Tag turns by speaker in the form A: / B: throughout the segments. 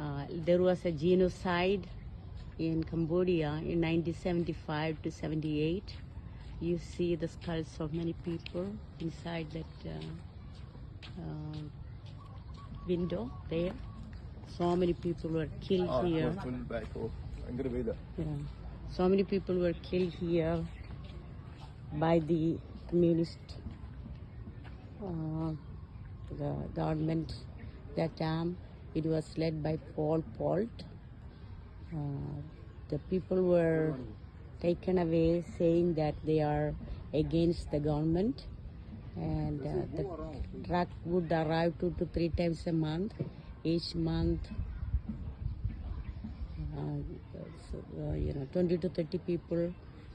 A: Uh, there was a genocide in Cambodia in 1975 to 78. You see the skulls of many people inside that uh, uh, window there. So many people were killed
B: oh,
A: here.
B: Back, oh.
A: Yeah. So many people were killed here by the communist uh, the government that time. It was led by Paul Pot. Uh, the people were taken away saying that they are against the government and uh, the truck would arrive two to three times a month. Each month uh, so, uh, you know 20 to 30 people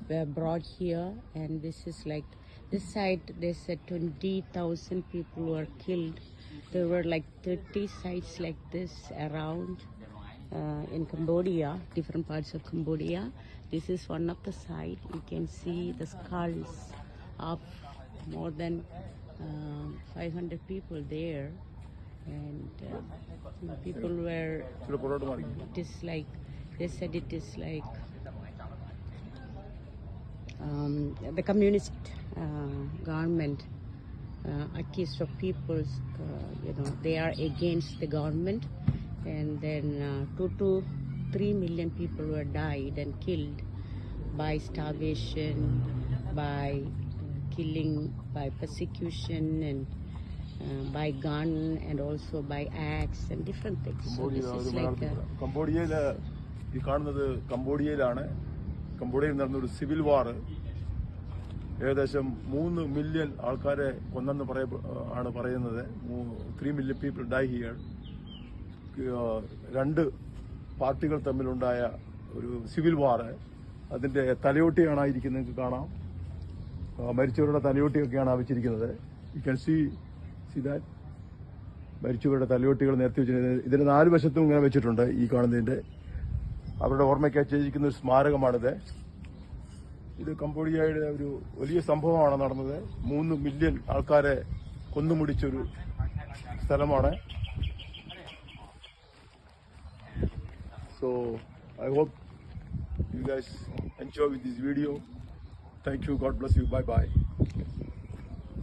A: were brought here and this is like this site. they said 20,000 people were killed there were like 30 sites like this around uh, in Cambodia, different parts of Cambodia. This is one of the sites. You can see the skulls of more than um, 500 people there. And uh, people were it is like, they said it is like um, the communist uh, government accused of people's uh, you know they are against the government and then uh, two to three million people were died and killed by starvation by killing by persecution and uh, by gun and also by axe and different things so this is like
B: Cambodia,
A: a,
B: Cambodia, ഈ കാണുന്നത് കംബോഡിയയിലാണ് കംബോഡിയയിൽ നടന്ന ഒരു civil war ഏകദേശം മൂന്ന് million ആൾക്കാരെ കൊന്നെന്ന് പറയ ആണ് പറയുന്നത്. Three million people die here രണ്ട് പാർട്ടികൾ തമ്മിലുണ്ടായ ഒരു സിവിൽ വാർ അതിന്റെ തലയോട്ടിയാണ് ഇരിക്കുന്നത്. നിങ്ങൾക്ക് കാണാം. മരിച്ചവരുടെ തലയോട്ടിയൊക്കെയാണ് വെച്ചിരിക്കുന്നത്. You can see see that മരിച്ചവരുടെ തലയോട്ടികൾ നേരത്തെ വെച്ചിട്ടുണ്ട് ഇതിന് നാല് വശത്തും ഇങ്ങനെ വെച്ചിട്ടുണ്ട് ഈ കാണുന്നതിന്റെ. അവരുടെ ഓർമ്മയ്ക്കായി ചെയ്തിരിക്കുന്ന ഒരു സ്മാരകമാണിത്. ഇത് കംബോഡിയയുടെ ഒരു വലിയ സംഭവമാണ് നടന്നത്. മൂന്ന് മില്യൺ ആൾക്കാരെ കൊന്നുമുടിച്ചൊരു സ്ഥലമാണ്. So I hope you guys enjoy with this video thank you God bless you bye bye